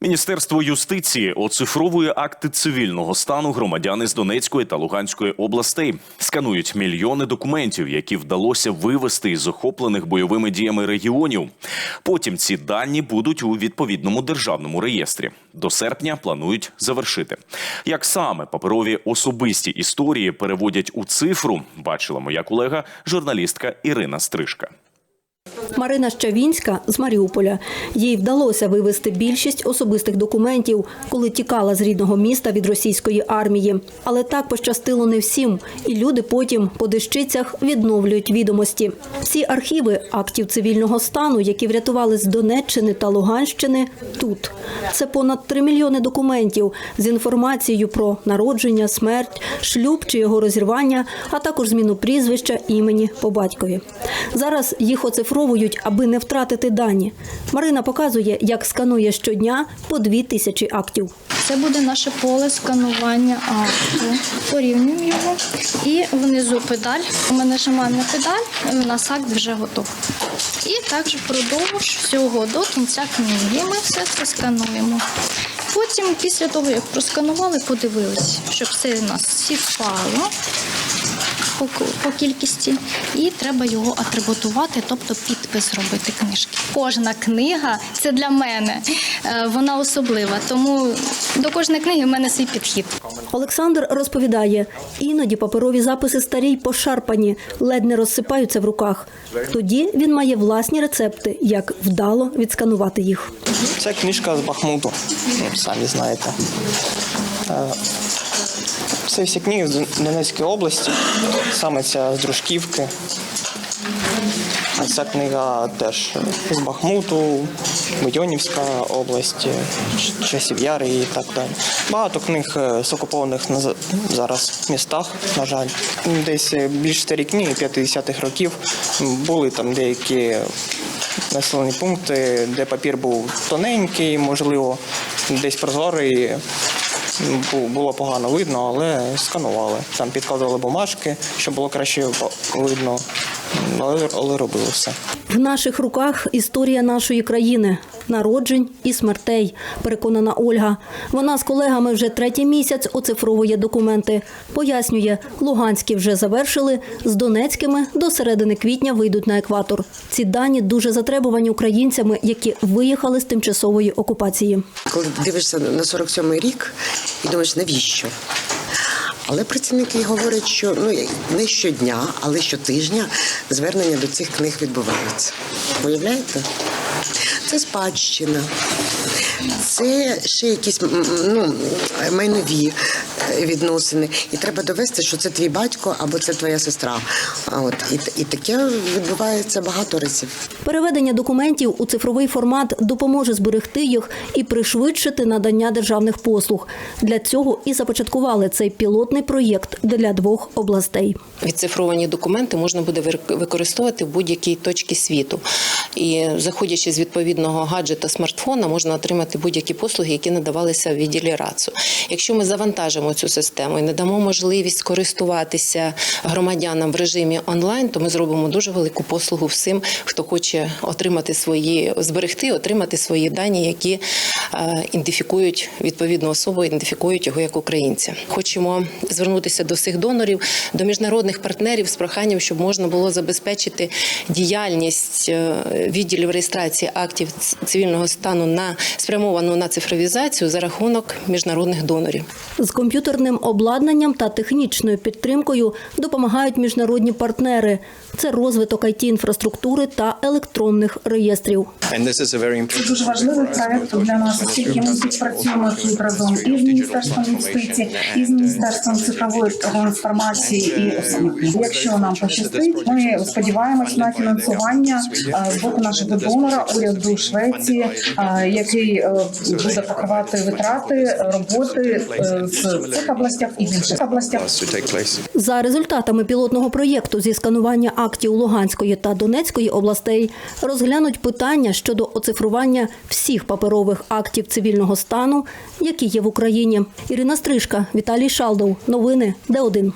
Міністерство юстиції оцифровує акти цивільного стану громадян із Донецької та Луганської областей. Сканують мільйони документів, які вдалося вивести із охоплених бойовими діями регіонів. Потім ці дані будуть у відповідному державному реєстрі. До серпня планують завершити. Як саме паперові особисті історії переводять у цифру, бачила моя колега, журналістка Ірина Стрижка. Марина Щавінська з Маріуполя. Їй вдалося вивести більшість особистих документів, коли тікала з рідного міста від російської армії. Але так пощастило не всім, і люди потім по дещицях відновлюють відомості. Всі архіви актів цивільного стану, які врятували з Донеччини та Луганщини, тут. Це понад 3 мільйони документів з інформацією про народження, смерть, шлюб чи його розірвання, а також зміну прізвища, імені по батькові. Зараз їх оцифровують, аби не втратити дані. Марина показує, як сканує щодня по дві тисячі актів. Це буде наше поле сканування акту. Порівнюємо його. І внизу педаль. Ми нажимаємо на педаль, у нас акт вже готов. І також впродовж всього до кінця книги ми все це скануємо. Потім, після того, як просканували, подивилися, щоб все у нас сівпало по, по кількості, і треба його атрибутувати, тобто підпис робити книжки. Кожна книга це для мене, е, вона особлива, тому до кожної книги в мене свій підхід. Олександр розповідає, іноді паперові записи старі й пошарпані, ледь не розсипаються в руках. Тоді він має власні рецепти, як вдало відсканувати їх. Це книжка з Бахмуту, самі знаєте. Це всі книги з Донецької області, саме ця з Дружківки. А ця книга теж з Бахмуту, Будьонівська область, Часів Яри і так далі. Багато книг е, з окупованих зараз містах, на жаль. Десь е, більш старі книги 50-х років були там деякі населені пункти, де папір був тоненький, можливо, десь прозорий. Бу- Було погано видно, але сканували. Там підкладали бумажки, щоб було краще видно. Але, але робили все. В наших руках історія нашої країни, народжень і смертей, переконана Ольга. Вона з колегами вже третій місяць оцифровує документи. Пояснює, луганські вже завершили, з донецькими до середини квітня вийдуть на екватор. Ці дані дуже затребувані українцями, які виїхали з тимчасової окупації. Коли дивишся на 47-й рік і думаєш, навіщо? Але працівники говорять, що ну не щодня, але щотижня звернення до цих книг відбуваються. Уявляєте? Це спадщина, це ще якісь ну, майнові відносини. І треба довести, що це твій батько або це твоя сестра. А От і, і таке відбувається багато разів. Переведення документів у цифровий формат допоможе зберегти їх і пришвидшити надання державних послуг. Для цього і започаткували цей пілотний проєкт для двох областей. Відцифровані документи можна буде використовувати в будь-якій точці світу. І заходячи з відповідного гаджета смартфона, можна отримати будь-які послуги, які надавалися в відділі РАЦУ. Якщо ми завантажимо цю систему і надамо можливість користуватися громадянам в режимі онлайн, то ми зробимо дуже велику послугу всім, хто хоче отримати свої зберегти, отримати свої дані, які е, ідентифікують відповідну особу, ідентифікують його як українця. Хочемо звернутися до всіх донорів, до міжнародних партнерів з проханням, щоб можна було забезпечити діяльність е, відділів реєстрації актів цивільного стану на спрямовану на цифровізацію за рахунок міжнародних донорів. З комп'ютерним обладнанням та технічною підтримкою допомагають міжнародні партнери. Це розвиток it інфраструктури та електронних реєстрів. Це дуже важливий проект для нас, оскільки ми співпрацюємо тут разом і з міністерством юстиції, і з міністерством цифрової трансформації і. Якщо нам пощастить, ми сподіваємось на фінансування е, з боку нашого донора уряду Швеції, е, який е, буде покривати витрати роботи е, в цих областях і в інших областях. За результатами пілотного проєкту зі сканування актів Луганської та Донецької областей розглянуть питання щодо оцифрування всіх паперових актів цивільного стану, які є в Україні. Ірина Стрижка, Віталій Шалдов. Новини Д1.